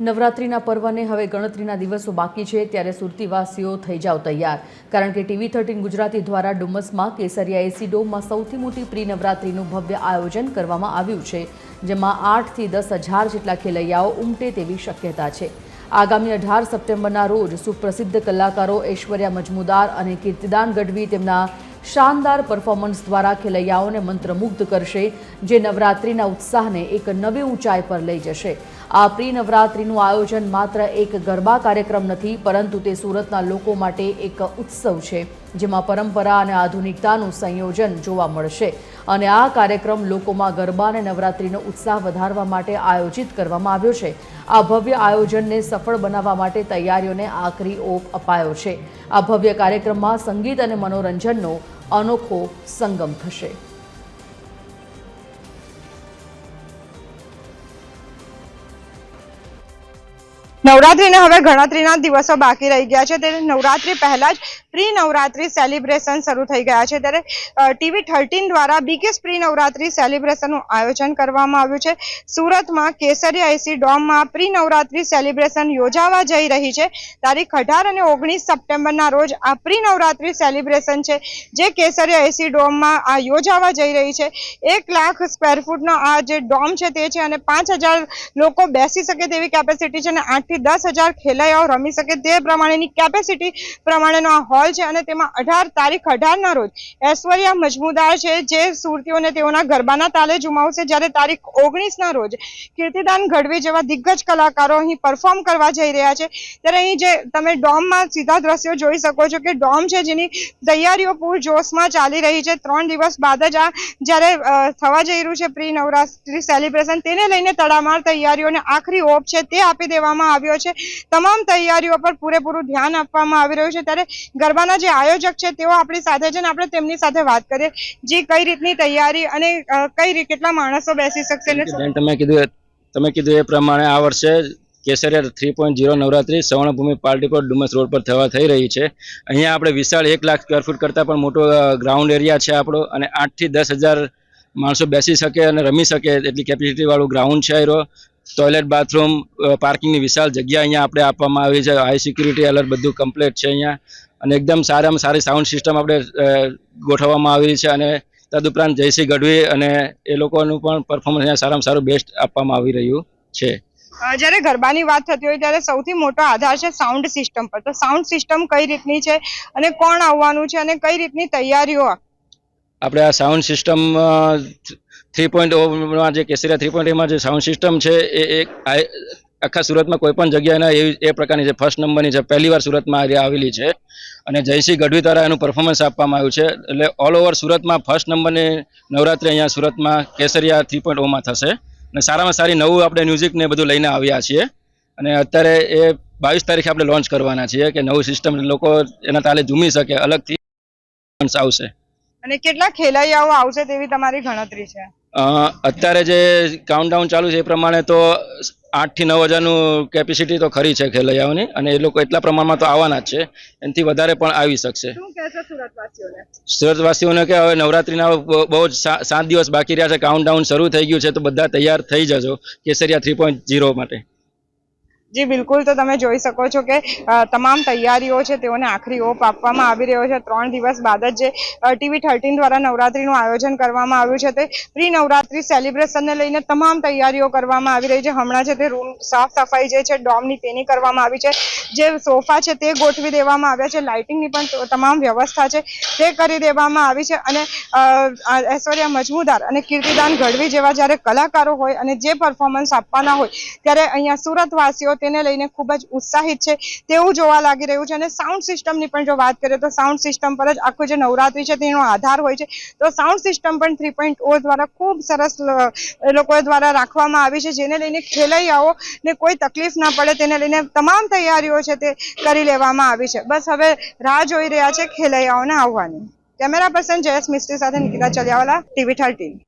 નવરાત્રિના પર્વને હવે ગણતરીના દિવસો બાકી છે, ત્યારે સુરતીવાસીઓ થઈ જાવ તૈયાર. કારણ કે ટીવી થર્ટીન ગુજરાતી દ્વારા ડુમસમાં કેસરિયા એસી ડોમમાં સૌથી મોટી પ્રી નવરાત્રિનું ભવ્ય આયોજન કરવામાં આવ્યું છે, જેમાં આઠથી દસ હજાર જેટલા ખેલૈયાઓ ઉમટે તેવી શક્યતા છે. આગામી અઢાર સપ્ટેમ્બરના રોજ સુપ્રસિદ્ધ કલાકારો ઐશ્વર્યા મજમુદાર અને કીર્તિદાન ગઢવી તેમના શાનદાર પરફોર્મન્સ દ્વારા ખેલૈયાઓને મંત્રમુગ્ધ કરશે, જે નવરાત્રિના ઉત્સાહને એક નવી ઊંચાઈ પર લઈ જશે. આ પ્રી નવરાત્રિનું આયોજન માત્ર એક ગરબા કાર્યક્રમ નથી, પરંતુ તે સુરતના લોકો માટે એક ઉત્સવ છે, જેમાં પરંપરા અને આધુનિકતાનું સંયોજન જોવા મળશે. અને આ કાર્યક્રમ લોકોમાં ગરબા અને નવરાત્રિનો ઉત્સાહ વધારવા માટે આયોજિત કરવામાં આવ્યો છે. આ ભવ્ય આયોજનને સફળ બનાવવા માટે તૈયારીઓને આખરી ઓપ અપાયો છે. આ ભવ્ય કાર્યક્રમમાં સંગીત અને મનોરંજનનો અનોખો સંગમ થશે. નવરાત્રીને હવે ગણતરીના દિવસો બાકી રહી ગયા છે. ત્યારે નવરાત્રી પહેલા જ પ્રી નવરાત્રી સેલિબ્રેશન શરૂ થઈ ગયા છે. ત્યારે ટીવી થર્ટીન દ્વારા બિગેસ્ટ પ્રી નવરાત્રી સેલિબ્રેશનનું આયોજન કરવામાં આવ્યું છે. સુરતમાં કેસરિયા એસી ડોમમાં પ્રી નવરાત્રી સેલિબ્રેશન યોજાવા જઈ રહી છે. તારીખ અઢાર અને ઓગણીસ સપ્ટેમ્બરના રોજ આ પ્રી નવરાત્રી સેલિબ્રેશન છે, જે કેસરિયા એસી ડોમમાં આ યોજાવા જઈ રહી છે. એક લાખ સ્ક્વેર ફૂટનો આ જે ડોમ છે તે છે અને પાંચ લોકો બેસી શકે તેવી કેપેસિટી છે અને આઠથી દસ હજાર ખેલૈયાઓ રમી શકે તે પ્રમાણેની કેપેસિટી પ્રમાણેનો આ હોલ છે અને તેમાં અઢાર તારીખ અઢારના રોજ ઐશ્વર્યા મજમુદાર છે, જે સુરતીઓને તેઓના ગરબાના તાલે જુમાવશે જ્યારે તારીખ ઓગણીસના રોજ કીર્તિદાન ગઢવી જેવા દિગ્ગજ કલાકારો અહીં પરફોર્મ કરવા જઈ રહ્યા છે. ત્યારે અહીં જે તમે ડોમમાં સીધા દ્રશ્યો જોઈ શકો છો કે ડોમ છે જેની તૈયારીઓ પૂર જોશમાં ચાલી રહી છે. ત્રણ દિવસ બાદ જ આ જ્યારે થવા જઈ રહ્યું છે પ્રી નવરાત્રી સેલિબ્રેશન તેને લઈને તડામાર તૈયારીઓને આખરી ઓપ છે તે આપી દેવામાં આવ્યો છે. તમામ તૈયારીઓ પર પૂરેપૂરું ધ્યાન આપવામાં આવી રહ્યું છે. ત્યારે ગરબાના જે આયોજક છે તેઓ આપણી સાથે છે ને આપણે તેમની સાથે વાત કરીએ. જે કઈ રીતની તૈયારી અને કઈ રીતે કેટલા માણસો બેસી શકશે તમે કીધું તમે કીધું એ પ્રમાણે આ વર્ષે Kesariya three point zero Navratri Suvarnabhumi party પર ડુમસ રોડ પર થવા થઈ રહી છે. અહીંયા આપણે વિશાળ એક લાખ સ્ક્વેર ફૂટ કરતાં પણ મોટો ગ્રાઉન્ડ એરિયા છે આપણો અને આઠથી દસ હજાર માણસો બેસી શકે અને રમી શકે એટલી કેપેસિટીવાળું ગ્રાઉન્ડ છે આયરો ટોયલેટ બાથરૂમ પાર્કિંગની વિશાળ જગ્યા અહીંયા આપણે આપવામાં આવી છે. હાઈ સિક્યુરિટી એલર્ટ બધું કમ્પ્લીટ છે અહીંયા. અને એકદમ સારામાં સારી સાઉન્ડ સિસ્ટમ આપણે ગોઠવવામાં આવી છે અને તદુપરાંત જયસિંહ ગઢવી અને એ લોકોનું પણ પરફોર્મન્સ સારામાં સારું બેસ્ટ આપવામાં આવી રહ્યું છે. જ્યારે ગરબાની વાત થતી હોય ત્યારે સૌથી મોટો આધાર છે સાઉન્ડ સિસ્ટમ પર. તો સાઉન્ડ સિસ્ટમ કઈ રીતની છે અને કોણ આવવાનું છે અને કઈ રીતની તૈયારીઓ આપણે આ સાઉન્ડ સિસ્ટમ થ્રી પોઈન્ટ ઓમાં જે કેસરિયા થ્રી પોઈન્ટ એમાં જે સાઉન્ડ સિસ્ટમ છે એ એક આખા સુરતમાં કોઈ પણ જગ્યાએ ના એવી એ પ્રકારની છે ફર્સ્ટ નંબરની છે પહેલી વાર સુરતમાં આવેલી છે. અને જયસિંહ ગઢવી દ્વારા એનું પરફોર્મન્સ આપવામાં આવ્યું છે. એટલે ઓલ ઓવર સુરતમાં ફર્સ્ટ નંબરની નવરાત્રી અહીંયા સુરતમાં કેસરિયા થ્રી પોઈન્ટ ઓમાં થશે. અને સારામાં સારી નવું આપણે મ્યુઝિક ને બધું લઈને આવ્યા છીએ. અને અત્યારે એ બાવીસ તારીખે આપણે લોન્ચ કરવાના છીએ કે નવું સિસ્ટમ લોકો એના તાલે ઝૂમી શકે અલગથી આવશે. અને કેટલા ખેલૈયાઓ આવશે તેવી તમારી ગણતરી છે? અત્યારે જે કાઉન્ટડાઉન ચાલુ છે એ પ્રમાણે તો આઠથી નવ હજારનું કેપેસિટી તો ખરી છે ખેલૈયાઓની અને એ લોકો એટલા પ્રમાણમાં તો આવવાના જ છે. એનાથી વધારે પણ આવી શકશે. સુરતવાસીઓને? કે હવે નવરાત્રીના બહુ બહુ જ સાત દિવસ બાકી રહ્યા છે. કાઉન્ટડાઉન શરૂ થઈ ગયું છે તો બધા તૈયાર થઈ જજો. કેસરિયા થ્રી પોઈન્ટ ઝીરો માટે. જી, બિલકુલ તો તમે જોઈ શકો છો કે તમામ તૈયારીઓ છે, તેઓને આખરી ઓપ આપવામાં આવી રહ્યો છે. ત્રણ દિવસ બાદ જ જે ટીવી થર્ટીન દ્વારા નવરાત્રિનું આયોજન કરવામાં આવ્યું છે, તે પ્રી નવરાત્રી સેલિબ્રેશનને લઈને તમામ તૈયારીઓ કરવામાં આવી રહી છે. હમણાં છે તે રૂમ સાફ સફાઈ જે છે, ડોમની તેની કરવામાં આવી છે. જે સોફા છે તે ગોઠવી દેવામાં આવ્યા છે, લાઇટિંગની પણ તમામ વ્યવસ્થા છે, તે કરી દેવામાં આવી છે અને ઐશ્વર્યા મજમુદાર અને કીર્તિદાન ગઢવી જેવા જ્યારે કલાકારો હોય અને જે પરફોર્મન્સ આપવાના હોય, ત્યારે અહીંયા સુરતવાસીઓ તેને લઈને ખૂબ જ ઉત્સાહિત છે, તેવું જોવા લાગી રહ્યું છે અને સાઉન્ડ સિસ્ટમની પણ જો વાત કરીએ તો સાઉન્ડ સિસ્ટમ પર જ આખું જે નવરાત્રી છે તેનો આધાર હોય છે, તો સાઉન્ડ સિસ્ટમ પણ થ્રી પોઈન્ટ ઓ દ્વારા ખૂબ સરસ લોકો દ્વારા રાખવામાં આવી છે, જેને લઈને ખેલૈયાઓને કોઈ તકલીફ ના પડે, તેને લઈને તમામ તૈયારીઓ છે તે કરી લેવામાં આવી છે. બસ હવે રાહ જોઈ રહ્યા છે ખેલૈયાઓને આવવાની. કેમેરા પર્સન જયેશ મિસ્ત્રી સાથે નિકિતા ચલિયાવાલા, ટીવી થર્ટીન.